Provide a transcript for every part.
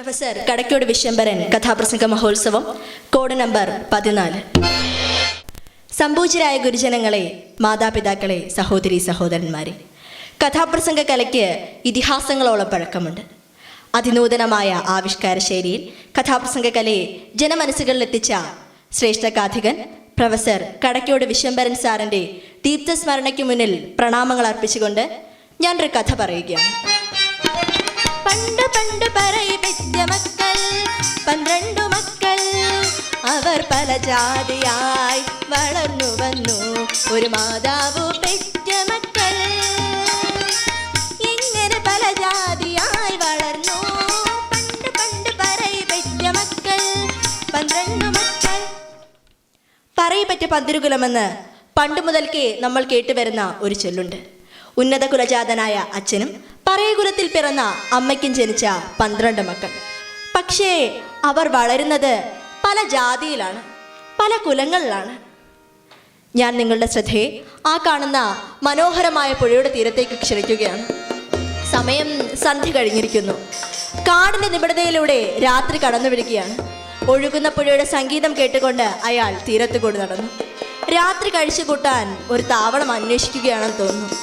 Professor Kadakkode Viswambharan കഥാപ്രസംഗ മഹോത്സവം code number പതിനാല്. സംപൂജ്യരായ ഗുരുജനങ്ങളെ മാതാപിതാക്കളെ സഹോദരി സഹോദരന്മാരെ കഥാപ്രസംഗ കലയ്ക്ക് ഇതിഹാസങ്ങളോളം പഴക്കമുണ്ട്. അതിനൂതനമായ ആവിഷ്കാര ശൈലിയിൽ കഥാപ്രസംഗ കലയെ ജനമനസ്സുകളിലെത്തിച്ച ശ്രേഷ്ഠ കാഥികൻ പ്രൊഫസർ കടക്കോട് വിശ്വംബരൻ സാറിന്റെ ദീപ്തസ്മരണയ്ക്ക് മുന്നിൽ പ്രണാമങ്ങൾ അർപ്പിച്ചുകൊണ്ട് ഞാനൊരു കഥ പറയുകയാണ്. പണ്ട് പണ്ട് മക്കൾ പന്ത്രണ്ടു മക്കൾ. അവർ പല ജാതിയായി വളർന്നു വന്നു. ഒരു മാതാവ് പെറ്റ മക്കൾ. ഇങ്ങനെ പല ജാതിയായി വളർന്നു. പണ്ട് പണ്ട് പറയിപ്പിച്ച മക്കൾ പന്ത്രണ്ടു മക്കൾ. പറയിപ്പറ്റ പന്തിരുകുലമെന്ന് പണ്ട് മുതൽക്കേ നമ്മൾ കേട്ടുവരുന്ന ഒരു ചൊല്ലുണ്ട്. ഉന്നത കുലജാതനായ അച്ഛനും പറയകുലത്തിൽ പിറന്ന അമ്മയ്ക്കും ജനിച്ച പന്ത്രണ്ട് മക്കൾ. പക്ഷേ അവർ വളരുന്നത് പല ജാതിയിലാണ് പല കുലങ്ങളിലാണ്. ഞാൻ നിങ്ങളുടെ ശ്രദ്ധയെ ആ കാണുന്ന മനോഹരമായ പുഴയുടെ തീരത്തേക്ക് ക്ഷണിക്കുകയാണ്. സമയം സന്ധ്യ കഴിഞ്ഞിരിക്കുന്നു. കാടിന്റെ നിബിഡതയിലൂടെ രാത്രി കടന്നു വിടുകയാണ് ഒഴുകുന്ന പുഴയുടെ സംഗീതം കേട്ടുകൊണ്ട് അയാൾ തീരത്ത് കൂടി നടന്നു. രാത്രി കഴിച്ചു കൂട്ടാൻ ഒരു താവളം അന്വേഷിക്കുകയാണെന്ന് തോന്നുന്നു.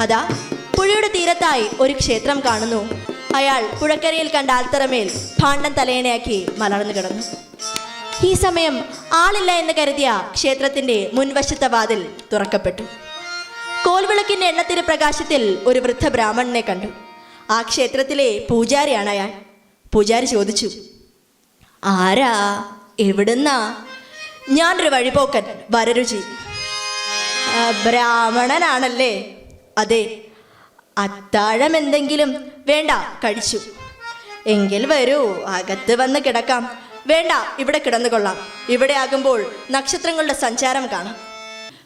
അതാ പുഴയുടെ തീരത്തായി ഒരു ക്ഷേത്രം കാണുന്നു. അയാൾ പുഴക്കരയിൽ കണ്ട ആൽത്തറമേൽ ഭാണ്ഡം തലയണയാക്കി മലർന്നു കിടന്നു. ഈ സമയം ആളില്ല എന്ന് കരുതിയ ക്ഷേത്രത്തിന്റെ മുൻവശത്തെ വാതിൽ തുറക്കപ്പെട്ടു. കോൽവിളക്കിന്റെ എണ്ണത്തിന് പ്രകാശത്തിൽ ഒരു വൃദ്ധ ബ്രാഹ്മണനെ കണ്ടു. ആ ക്ഷേത്രത്തിലെ പൂജാരിയാണ് അയാൾ. പൂജാരി ചോദിച്ചു ആരാ? എവിടുന്നാ? ഞാനൊരു വഴിപോക്കൻ വരരുചി. "ആ, ബ്രാഹ്മണനാണല്ലേ? അതെ അത്താഴം എന്തെങ്കിലും വേണ്ട കഴിച്ചു. എങ്കിൽ വരൂ അകത്ത് വന്ന് കിടക്കാം. വേണ്ട ഇവിടെ കിടന്നുകൊള്ളാം. ഇവിടെ ആകുമ്പോൾ നക്ഷത്രങ്ങളുടെ സഞ്ചാരം കാണാം.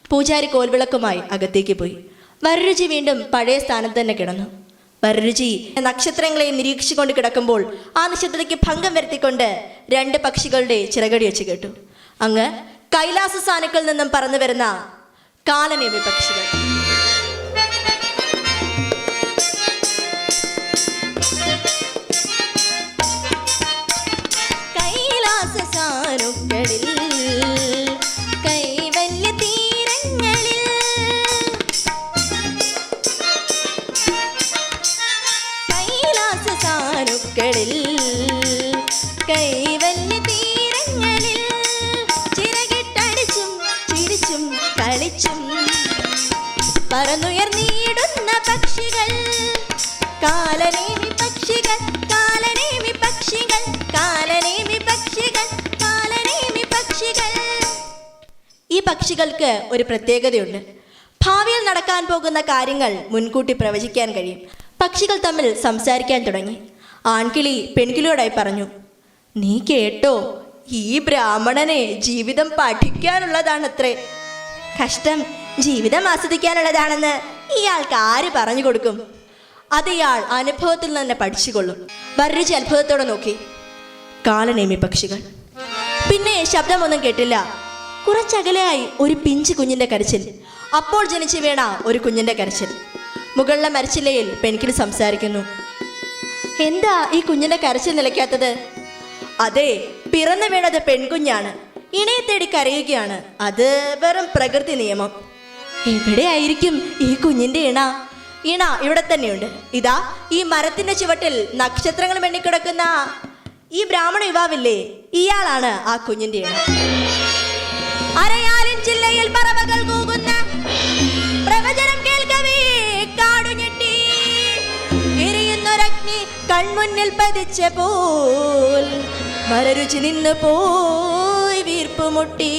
പൂജാരി കോൽവിളക്കുമായി അകത്തേക്ക് പോയി. വരരുചി വീണ്ടും പഴയ സ്ഥാനത്ത് തന്നെ കിടന്നു. വരരുചി നക്ഷത്രങ്ങളെ നിരീക്ഷിച്ചുകൊണ്ട് കിടക്കുമ്പോൾ ആ നക്ഷത്രത്തിലേക്ക് ഭംഗം വരുത്തിക്കൊണ്ട് രണ്ട് പക്ഷികളുടെ ചിറകടി വെച്ച് കേട്ടു. അങ്ങ് കൈലാസ സാനുക്കളിൽ നിന്നും പറന്നു വരുന്ന കാലനേമി പക്ഷികൾ. പറന്നുയർന്നിടുന്ന പക്ഷികൾ. കാലനേമി പക്ഷികൾ കാലനേമി പക്ഷികൾ കാലനേമി പക്ഷികൾ കാലനേമി പക്ഷികൾ. ഈ പക്ഷികൾക്ക് ഒരു പ്രത്യേകതയുണ്ട്. ഭാവിയിൽ നടക്കാൻ പോകുന്ന കാര്യങ്ങൾ മുൻകൂട്ടി പ്രവചിക്കാൻ കഴിയും. പക്ഷികൾ തമ്മിൽ സംസാരിക്കാൻ തുടങ്ങി. ആൺകിളി പെൺകിളിയോടായി പറഞ്ഞു നീ കേട്ടോ ഈ ബ്രാഹ്മണനെ ജീവിതം പഠിക്കാനുള്ളതാണത്രേ. കഷ്ടം ജീവിതം ആസ്വദിക്കാനുള്ളതാണെന്ന് ഇയാൾക്ക് ആര് പറഞ്ഞു കൊടുക്കും? അത് ഇയാൾ അനുഭവത്തിൽ തന്നെ പഠിച്ചുകൊള്ളും. വരരുചി അത്ഭുതത്തോടെ നോക്കി. കാലനേമി പക്ഷികൾ. പിന്നെ ശബ്ദമൊന്നും കേട്ടില്ല. കുറച്ചകലെയായി ഒരു പിഞ്ചു കുഞ്ഞിന്റെ കരച്ചിൽ. അപ്പോൾ ജനിച്ചു വീണ ഒരു കുഞ്ഞിന്റെ കരച്ചിൽ. മുകളിലെ മരച്ചില്ലയിൽ പെൺകിൽ സംസാരിക്കുന്നു. എന്താ ഈ കുഞ്ഞിന്റെ കരച്ചിൽ നിലയ്ക്കാത്തത്? അതെ പിറന്നു വീണത് പെൺകുഞ്ഞാണ്. ഇണയെ തേടി കരയുകയാണ്. അത് വെറും പ്രകൃതി നിയമം. എവിടെയായിരിക്കും ഈ കുഞ്ഞിന്റെ ഇണ. ഇണ ഇവിടെ തന്നെയുണ്ട്. ഇതാ ഈ മരത്തിന്റെ ചുവട്ടിൽ നക്ഷത്രങ്ങൾ എണ്ണിക്കിടക്കുന്ന ഈ ബ്രാഹ്മണ യുവാവില്ലേ? ഇയാളാണ് ആ കുഞ്ഞിന്റെ ഇണ. അരയാലും ജില്ലയിൽ പറവകൾ കൂകുന്ന പ്രവചനം കേൾക്കവേ കാടു ഞെട്ടി. എരിയുന്നൊരഗ്നി കൺമുന്നിൽ പതിച്ച പോൽ മരരുചി നിന്ന് പോയി വീർപ്പുമുട്ടി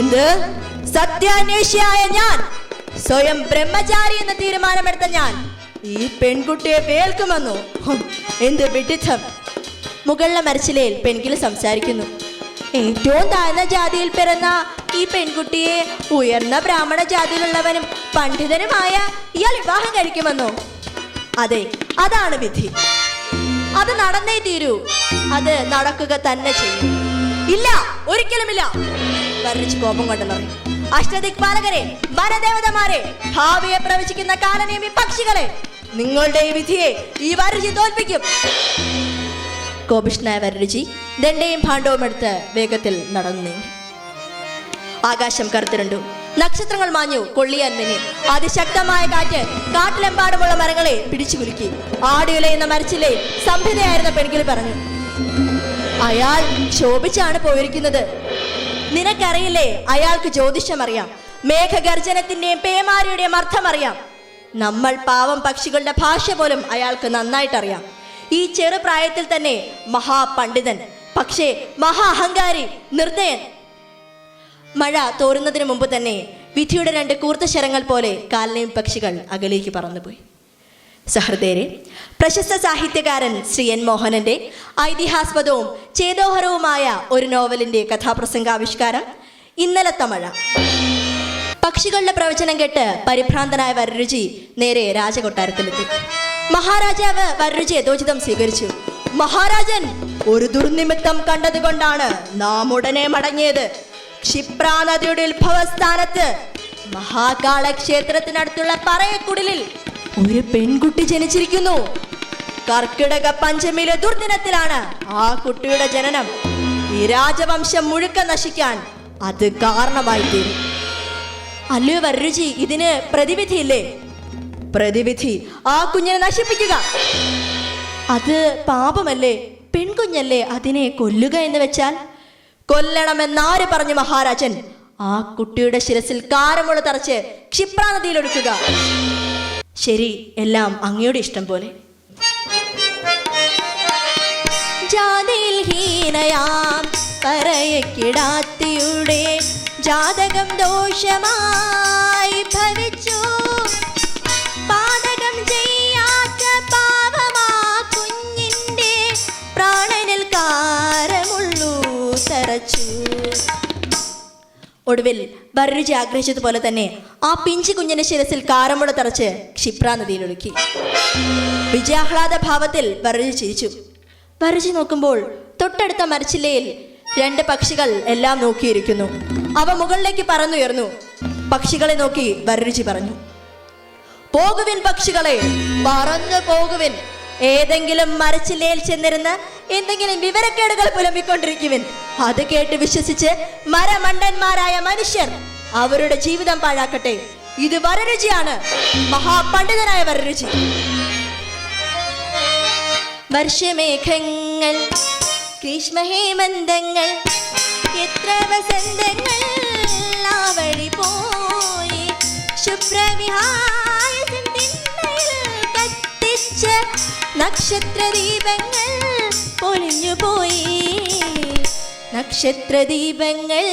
എന്ത്? സത്യാന്വേഷിയായ ഞാൻ. സ്വയം ബ്രഹ്മചാരി എന്ന തീരുമാനമെടുത്ത ഞാൻ. ഈ പെൺകുട്ടിയെ പേൽക്കുമെന്നു ഹും, എന്ത് വിഡിത്തം. മുകളിലെ മരച്ചിലയിൽ പെൺകിൽ സംസാരിക്കുന്നു. ഏറ്റവും താഴ്ന്ന ജാതിയിൽ പിറന്ന ഈ പെൺകുട്ടിയെ ഉയർന്ന ബ്രാഹ്മണ ജാതിയിലുള്ളവനും പണ്ഡിതനുമായ ഇയാൾ വിവാഹം കഴിക്കുമെന്നോ? അതെ അതാണ് വിധി. അത് നടന്നേ തീരൂ. അത് നടക്കുക തന്നെ ചെയ്യും. ഇല്ല ഒരിക്കലുമില്ല. വർണിച്ച് കോപം കൊണ്ട് പറഞ്ഞു അഷ്ടദിക്പാലകരെ വനദേവതമാരെ ഭാവിയെ പ്രവചിക്കുന്ന കാലനേമി പക്ഷികളെ നിങ്ങളുടെ ഈ വിധിയെ ഈ വരുചി തോൽപ്പിക്കും. കോപിഷ്ണായ വരരുചി ദണ്ഡയും ഭാണ്ഡവും എടുത്ത് വേഗത്തിൽ നടന്നു. ആകാശം കറുത്തിരണ്ടു. നക്ഷത്രങ്ങൾ മാഞ്ഞു. കൊള്ളിയാൻ മിന്നി അതിശക്തമായ കാറ്റ് കാട്ടിലെമ്പാടുമുള്ള മരങ്ങളെ പിടിച്ചു കുലുക്കി. ആടിയുലയുന്ന മരച്ചിലെ സംഭിതയായിരുന്ന പെൺകിളി പറഞ്ഞു. അയാൾ ശോഭിച്ചാണ് പോയിരിക്കുന്നത്. നിനക്കറിയില്ലേ? അയാൾക്ക് ജ്യോതിഷം അറിയാം മേഘഗർജനത്തിന്റെയും പേമാരിയുടെയും അർത്ഥം അറിയാം നമ്മൾ പാവം പക്ഷികളുടെ ഭാഷ പോലും അയാൾക്ക് നന്നായിട്ടറിയാം. ഈ ചെറുപ്രായത്തിൽ തന്നെ മഹാപണ്ഡിതൻ പക്ഷേ മഹാ അഹങ്കാരി നിർദ്ദയൻ മഴ തോരുന്നതിന് മുമ്പ് തന്നെ വിധിയുടെ രണ്ട് കൂർത്ത ശരങ്ങൾ പോലെ കാലിനെയും പക്ഷികൾ അകലേക്ക് പറന്നുപോയി. സഹൃദയരെ പ്രശസ്ത സാഹിത്യകാരൻ ശ്രീ എൻ മോഹനന്റെ ഐതിഹാസ്പദവും ചേതോഹരവുമായ ഒരു നോവലിന്റെ കഥാപ്രസംഗാവിഷ്കാരം ഇന്നലത്തെ മഴ. പക്ഷികളുടെ പ്രവചനം കേട്ട് പരിഭ്രാന്തനായ വരരുചി നേരെ രാജകൊട്ടാരത്തിലെത്തി. മഹാരാജാവ് വരരുചി യഥോചിതം സ്വീകരിച്ചു. മഹാരാജൻ ഒരു ദുർനിമിത്തം കണ്ടതുകൊണ്ടാണ് നാം ഉടനെ മടങ്ങിയത്. ക്ഷിപ്രാ നദിയുടെ ഉത്ഭവസ്ഥാനത്ത് മഹാകാള ക്ഷേത്രത്തിനടുത്തുള്ള പറയക്കുടിലിൽ ഒരു പെൺകുട്ടി ജനിച്ചിരിക്കുന്നു. കർക്കിടക പഞ്ചമിയിലെ ദുർദിനത്തിലാണ് ആ കുട്ടിയുടെ ജനനം. ഈ രാജവംശം മുഴുക്ക നശിക്കാൻ അത് കാരണമായി തീരും അല്ലയോ വരരുചി ഇതിന് പ്രതിവിധിയില്ലേ? പ്രതിവിധി. ആ കുഞ്ഞിനെ നശിപ്പിക്കുക. അത് പാപമല്ലേ? പെൺകുഞ്ഞല്ലേ അതിനെ കൊല്ലുക എന്ന് വെച്ചാൽ? കൊല്ലണമെന്നാര് പറഞ്ഞു മഹാരാജൻ? ആ കുട്ടിയുടെ ശിരസിൽ കാരമുള തറച്ച് ക്ഷിപ്രാ നദിയിലൊടുക്കുക ശരി എല്ലാം അങ്ങയുടെ ഇഷ്ടം പോലെ. ജാതിയിൽ ഹീനയാം പറയക്കിടാത്തിയുടെ ജാതകം ദോഷമായി ഭവിച്ചു. പാതകം ചെയ്യാത്ത പാവമാ കുഞ്ഞിന്റെ പ്രാണനിൽ കാരമുള്ളൂ തറച്ചു. ഒടുവിൽ ബർരുചി ആഗ്രഹിച്ചതുപോലെ തന്നെ ആ പിഞ്ചു കുഞ്ഞിന്റെ ശിരസിൽ കാരമുട തറച്ച് ക്ഷിപ്രാ നദിയിലൊഴുക്കി വിജയാഹ്ലാദ ഭാവത്തിൽ ഭരരുചി ചിരിച്ചു. ഭരരുചി നോക്കുമ്പോൾ തൊട്ടടുത്ത മരച്ചില്ലയിൽ രണ്ട് പക്ഷികൾ എല്ലാം നോക്കിയിരിക്കുന്നു. അവ മുകളിലേക്ക് പറന്നുയർന്നു. പക്ഷികളെ നോക്കി ഭരരുചി പറഞ്ഞു പോകുവിൻ പക്ഷികളെ പറന്നു പോകുവിൻ. ഏതെങ്കിലും മരച്ചില്ലയിൽ ചെന്നിരുന്ന് എന്തെങ്കിലും വിവരക്കേടുകൾ പുലമ്പിക്കൊണ്ടിരിക്കുവിൻ. അത് കേട്ട് വിശ്വസിച്ച് മരമണ്ടന്മാരായ മനുഷ്യർ അവരുടെ ജീവിതം പാഴാക്കട്ടെ. ഇത് വരരുചിയാണ്. മഹാപണ്ഡിതനായ വരരുചി. വർഷമേഘങ്ങൾ ഗ്രീഷ്മഹേമന്തങ്ങൾ എത്ര വസന്തങ്ങൾ ആ വഴി പോയി. തിണ്ണയിൽ നക്ഷത്രദീപങ്ങൾ പൊലിഞ്ഞു പോയി. നക്ഷത്രദീപങ്ങൾ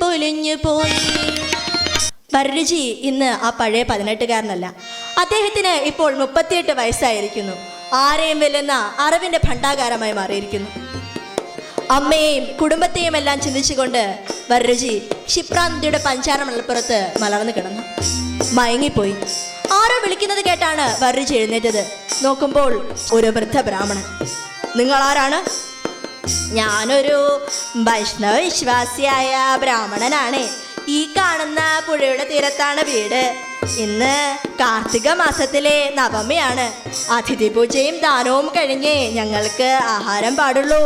പൊലിഞ്ഞു പോയി. പർരുചി ഇന്ന് ആ പഴയ പതിനെട്ടുകാരനല്ല. അദ്ദേഹത്തിന് ഇപ്പോൾ മുപ്പത്തിയെട്ട് വയസ്സായിരിക്കുന്നു. ആരെയും വെല്ലുന്ന അറിവിന്റെ ഭണ്ഡാകാരമായി മാറിയിരിക്കുന്നു. അമ്മയെയും കുടുംബത്തെയും എല്ലാം ചിന്തിച്ചുകൊണ്ട് വരരുചി ക്ഷിപ്രാന്തിയുടെ പഞ്ചാര മലപ്പുറത്ത് മലർന്നു കിടന്നു. മയങ്ങിപ്പോയി. ആരോ വിളിക്കുന്നത് കേട്ടാണ് വരരുചി എഴുന്നേറ്റത്. നോക്കുമ്പോൾ ഒരു വൃദ്ധ ബ്രാഹ്മണൻ. നിങ്ങൾ ആരാണ് ഞാനൊരു വൈഷ്ണവ വിശ്വാസിയായ ബ്രാഹ്മണനാണ്. ഈ കാണുന്ന പുഴയുടെ തീരത്താണ് വീട്. ഇന്ന് കാർത്തിക മാസത്തിലെ നവമിയാണ്. അതിഥി പൂജയും ദാനവും കഴിഞ്ഞ് ഞങ്ങൾക്ക് ആഹാരം പാടുള്ളൂ.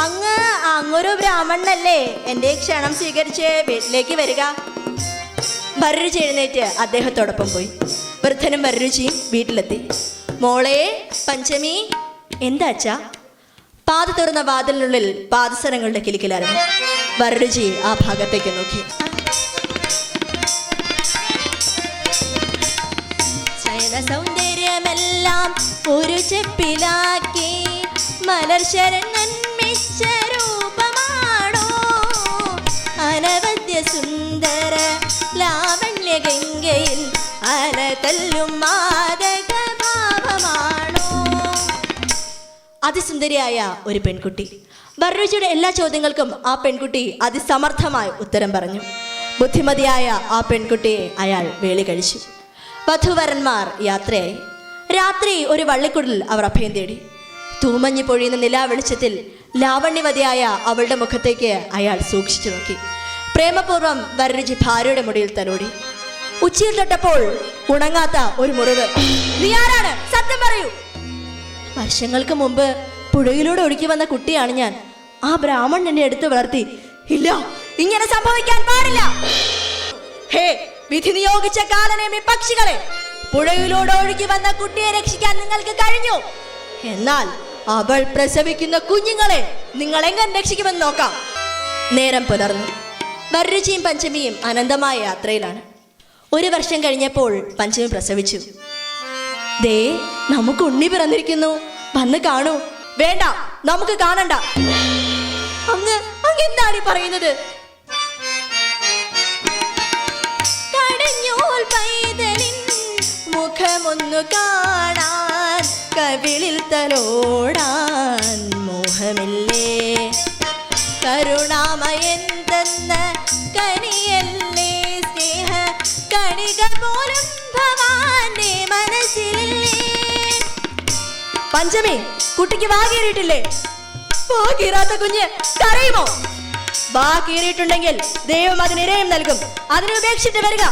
അങ്ങ് അങ്ങൊരു ബ്രാഹ്മണനല്ലേ? എന്റെ ക്ഷണം സ്വീകരിച്ച് വീട്ടിലേക്ക് വരിക. ഭരരുചി എഴുന്നേറ്റ് അദ്ദേഹത്തോടൊപ്പം പോയി. വൃദ്ധനും വരരുചിയും വീട്ടിലെത്തി. മോളെ പഞ്ചമി എന്താ അച്ഛാ? പാത തുറന്ന വാതിലിനുള്ളിൽ പാദസരങ്ങളുടെ കിലുക്കിലായിരുന്നു. വരരുചി ആ ഭാഗത്തേക്ക് നോക്കി. സൗന്ദര്യമെല്ലാം ഒരു ചെപ്പിലാക്കി. മലർശരൻ അതിസുന്ദരിയായ ഒരു പെൺകുട്ടി. ബർരുചിയുടെ എല്ലാ ചോദ്യങ്ങൾക്കും ആ പെൺകുട്ടി അതിസമർത്ഥമായി ഉത്തരം പറഞ്ഞു. ബുദ്ധിമതിയായ ആ പെൺകുട്ടിയെ അയാൾ വേളി കഴിച്ചു. വധുവരന്മാർ യാത്രയായി. രാത്രി ഒരു വള്ളിക്കുടിൽ അവർ അഭയം തേടി. തൂമഞ്ഞു പൊഴിയുന്ന നിലാ വെളിച്ചത്തിൽ ലാവണ്യവതിയായ അവളുടെ മുഖത്തേക്ക് അയാൾ സൂക്ഷിച്ചു നോക്കി. പ്രേമപൂർവം വരരുചി ഭാര്യയുടെ മുടിയിൽ തലോടി. ഉച്ചിയിൽ തൊട്ടപ്പോൾ ഉണങ്ങാത്ത ഒരു മുറിവ്. നീ ആരാണ്? സത്യം പറയൂ. വർഷങ്ങൾക്ക് മുമ്പ് പുഴയിലൂടെ ഒഴുക്കി വന്ന കുട്ടിയാണ് ഞാൻ. ആ ബ്രാഹ്മണൻ എന്നെ എടുത്തു വളർത്തി. ഇല്ല ഇങ്ങനെ സംഭവിക്കാൻ പാടില്ല. ഹേ വിധി നിയോഗിച്ച കാലനേമി പക്ഷികളെ പുഴയിലൂടെ ഒഴുകി വന്ന കുട്ടിയെ രക്ഷിക്കാൻ നിങ്ങൾക്ക് കഴിഞ്ഞു. എന്നാൽ അവൾ പ്രസവിക്കുന്ന കുഞ്ഞുങ്ങളെ നിങ്ങൾ എങ്ങനെ രക്ഷിക്കുമെന്ന് നോക്കാം. നേരം പുലർന്നു. വരരുചിയും പഞ്ചമിയും അനന്തമായ യാത്രയിലാണ്. ഒരു വർഷം കഴിഞ്ഞപ്പോൾ പഞ്ചമി പ്രസവിച്ചു. ദേ നമുക്ക് ഉണ്ണി പിറന്നിരിക്കുന്നു. വന്ന് കാണൂ. വേണ്ട നമുക്ക് കാണണ്ട. അങ്ങ് അങ്ങ് എന്താണ് ഈ പറയുന്നത് മുഖമൊന്നു കാണാൻ കവിളിൽ തലോടാൻ മോഹമില്ലേ? കരുണാമയൻ തന്ന പഞ്ചമി കുട്ടിക്ക് വാ കീറിയിട്ടില്ലേ? കുഞ്ഞ് കരയുമോ? വാ കീറിയിട്ടുണ്ടെങ്കിൽ ദൈവം അതിന് ഇരയും നൽകും. അതിനെ ഉപേക്ഷിച്ച് വരിക.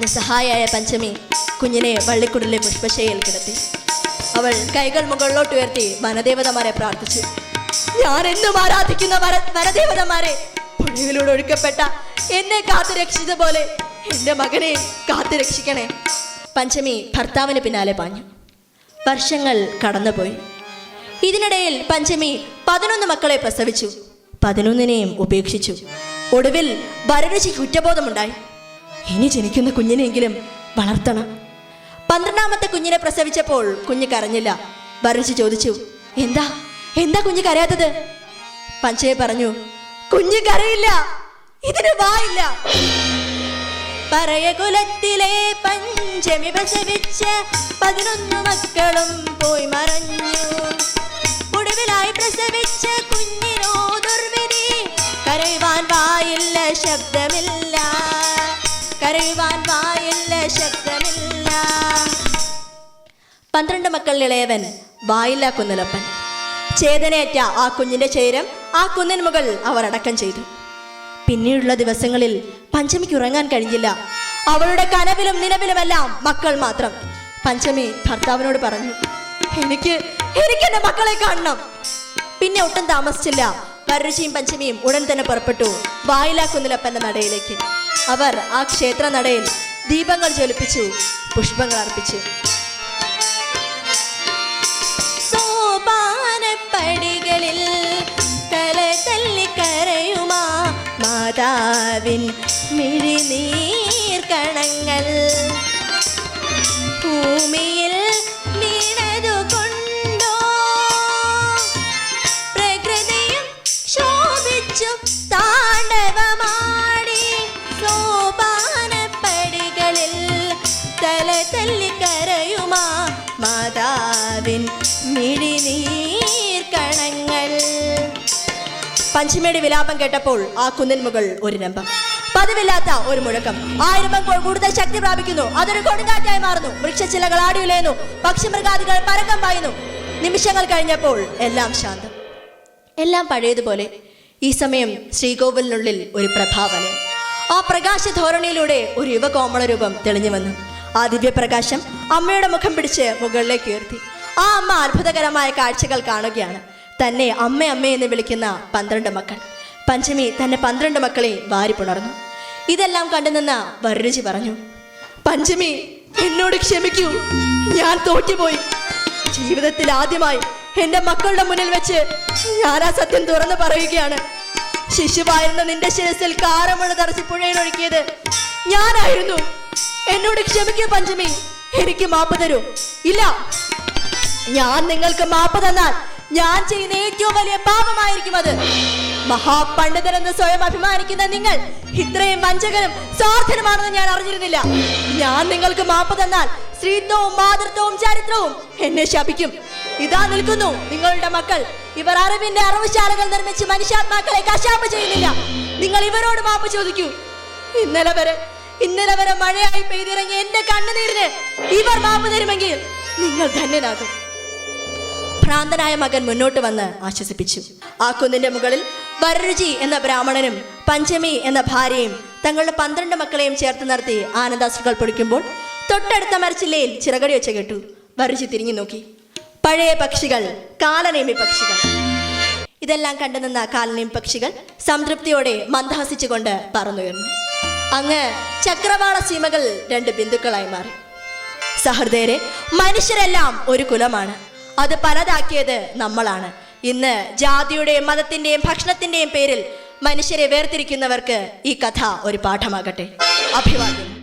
നിസ്സഹായായ പഞ്ചമി കുഞ്ഞിനെ വള്ളിക്കുടലിലെ പുഷ്പശയിൽ കിടത്തി. അവൾ കൈകൾ മുകളിലോട്ട് ഉയർത്തി വനദേവതമാരെ പ്രാർത്ഥിച്ചു. ഞാൻ എന്നും ആരാധിക്കുന്ന വനദേവതമാരെ പുഴയിലൂടെ ഒഴുക്കപ്പെട്ട എന്നെ കാത്തു രക്ഷിച്ച പോലെ എന്റെ മകനെ കാത്തു രക്ഷിക്കണേ പഞ്ചമി ഭർത്താവിന് പിന്നാലെ പാഞ്ഞു. വർഷങ്ങൾ കടന്നുപോയി. ഇതിനിടയിൽ പഞ്ചമി പതിനൊന്ന് മക്കളെ പ്രസവിച്ചു. പതിനൊന്നിനെയും ഉപേക്ഷിച്ചു. ഒടുവിൽ വരരുചി കുറ്റബോധമുണ്ടായി. ഇനി ജനിക്കുന്ന കുഞ്ഞിനെങ്കിലും വളർത്തണം. പന്ത്രണ്ടാമത്തെ കുഞ്ഞിനെ പ്രസവിച്ചപ്പോൾ കുഞ്ഞ് കരഞ്ഞില്ല. വരരുചി ചോദിച്ചു എന്താ? എന്താ കുഞ്ഞ് കരയാത്തത്? പഞ്ചമി പറഞ്ഞു കുഞ്ഞ് കരയില്ല. ഇതിന് വായില്ല. പറയകുലത്തിലെ പഞ്ചമി പ്രസവിച്ച പതിനൊന്ന് മക്കളും പോയി മറഞ്ഞു. ഒടുവിലായി പ്രസവിച്ച കുഞ്ഞിനോ ദുർവിധി കരയുവാൻ വായില്ല ശബ്ദമില്ല. കരയുവാൻ വായില്ല ശബ്ദമില്ല. പന്ത്രണ്ട് മക്കൾ ഇളയവൻ വായില്ല കുന്നലപ്പൻ. ചേതനയേറ്റ ആ കുഞ്ഞിന്റെ ചേരം ആ കുന്നിന് മുകൾ അവർ അടക്കം ചെയ്തു. പിന്നീടുള്ള ദിവസങ്ങളിൽ പഞ്ചമിക്ക് ഉറങ്ങാൻ കഴിഞ്ഞില്ല. അവളുടെ കനവിലും നിലവിലുമെല്ലാം മക്കൾ മാത്രം. പഞ്ചമി ഭർത്താവിനോട് പറഞ്ഞു എനിക്ക് എനിക്ക് മക്കളെ കാണണം. പിന്നെ ഒട്ടും താമസിച്ചില്ല. പരരുചിയും പഞ്ചമിയും ഉടൻ തന്നെ പുറപ്പെട്ടു. വായിലാക്കുന്നിലപ്പന്റെ നടയിലേക്ക്. അവർ ആ ക്ഷേത്ര നടയിൽ ദീപങ്ങൾ ജ്വലിപ്പിച്ചു പുഷ്പങ്ങൾ അർപ്പിച്ചു. സോപാനപ്പടികളിൽ തല തല്ലി മാതാവിൻ മിഴിനീർ കണങ്ങൾ. പഞ്ചമിയുടെ വിലാപം കേട്ടപ്പോൾ ആ കുന്നിൻ മുകൾ ഒരു രംഭം. പതിവില്ലാത്ത ഒരു മുഴക്കം. ആയിരം കൂടുതൽ ശക്തി പ്രാപിക്കുന്നു. അതൊരു കൊടുങ്കാറ്റായി മാറുന്നു. വൃക്ഷച്ചിലകൾ ആടിയുലയുന്നു പക്ഷിമൃഗാദികൾ പരക്കം പായുന്നു. നിമിഷങ്ങൾ കഴിഞ്ഞപ്പോൾ എല്ലാം ശാന്തം. എല്ലാം പഴയതുപോലെ ഈ സമയം ശ്രീകോവിലിനുള്ളിൽ ഒരു പ്രഭാവന. ആ പ്രകാശ ധോരണിയിലൂടെ ഒരു യുവകോമള രൂപം തെളിഞ്ഞു വന്നു. ആ ദിവ്യപ്രകാശം അമ്മയുടെ മുഖം പിടിച്ച് മുകളിലേക്ക് ഉയർത്തി. ആ അമ്മ അത്ഭുതകരമായ കാഴ്ചകൾ കാണുകയാണ്. തന്നെ അമ്മ അമ്മ എന്ന് വിളിക്കുന്ന പന്ത്രണ്ട് മക്കൾ. പഞ്ചമി തന്റെ പന്ത്രണ്ട് മക്കളെ വാരി പുണർന്നു. ഇതെല്ലാം കണ്ടുനിന്ന വരരുചി പറഞ്ഞു. പഞ്ചമി എന്നോട് ക്ഷമിക്കൂ. ഞാൻ തോറ്റുപോയി. ജീവിതത്തിൽ ആദ്യമായി എന്റെ മക്കളുടെ മുന്നിൽ വെച്ച് ഞാൻ ആ സത്യം തുറന്നു പറയുകയാണ്. ശിശുവായിരുന്ന നിന്റെ ശിരസിൽ കാരമുള്ള തറച്ച് പുഴയിലൊഴുക്കിയത് ഞാനായിരുന്നു. എന്നോട് ക്ഷമിക്കൂ പഞ്ചമി. എനിക്ക് മാപ്പ് തരൂ. ഇല്ല. ഞാൻ നിങ്ങൾക്ക് മാപ്പ് തന്നാൽ ഞാൻ ചെയ്യുന്ന ഏറ്റവും വലിയ പാപമായിരിക്കും അത്. മഹാപണ്ഡിതരെന്ന് സ്വയം അഭിമാനിക്കുന്ന നിങ്ങൾ ഇത്രയും വഞ്ചകനും സ്വാർത്ഥനുമാണെന്ന് ഞാൻ അറിഞ്ഞിരുന്നില്ല. ഞാൻ നിങ്ങൾക്ക് മാപ്പ് തന്നാൽ സ്ത്രീത്വവും മാതൃത്വവും ചരിത്രവും എന്നെ ശപിക്കും. ഇതാ നിൽക്കുന്നു നിങ്ങളുടെ മക്കൾ. ഇവർ അറിവിന്റെ അറിവുശാലകൾ നിർമ്മിച്ച് മനുഷ്യാത്മാക്കളെ കശാപ്പ് ചെയ്യുന്നില്ല. നിങ്ങൾ ഇവരോട് മാപ്പ് ചോദിക്കൂ. ഇന്നലെ വരെ ഇന്നലെ വരെ മഴയായി പെയ്തിറങ്ങി എന്റെ കണ്ണുനീരിന് ഇവർ മാപ്പ് തരുമെങ്കിൽ നിങ്ങൾ ധന്യനാകും. ഭ്രാന്തനായ മകൻ മുന്നോട്ട് വന്ന് ആശ്വസിപ്പിച്ചു. ആ കുന്നിന്റെ മുകളിൽ വരരുചി എന്ന ബ്രാഹ്മണനും പഞ്ചമി എന്ന ഭാര്യയും തങ്ങളുടെ പന്ത്രണ്ട് മക്കളെയും ചേർത്ത് നിർത്തി ആനന്ദാശ്രുകൾ പൊടിക്കുമ്പോൾ തൊട്ടടുത്ത മരച്ചില്ലയിൽ ചിറകടി വെച്ച കേട്ടു. വരരുചി തിരിഞ്ഞു നോക്കി. പഴയ പക്ഷികൾ കാലനേമി പക്ഷികൾ. ഇതെല്ലാം കണ്ടുനിന്ന കാലനേമി പക്ഷികൾ സംതൃപ്തിയോടെ മന്ദഹസിച്ചുകൊണ്ട് പറന്നുയർന്നു. അങ്ങ് ചക്രവാള സീമകൾ രണ്ട് ബിന്ദുക്കളായി മാറി. സഹൃദയരെ മനുഷ്യരെല്ലാം ഒരു കുലമാണ്. അത് പലതാക്കിയത് നമ്മളാണ്. ഇന്ന് ജാതിയുടെയും മതത്തിന്റെയും ഭക്ഷണത്തിന്റെയും പേരിൽ മനുഷ്യരെ വേർതിരിക്കുന്നവർക്ക് ഈ കഥ ഒരു പാഠമാകട്ടെ. അഭിവാദ്യം.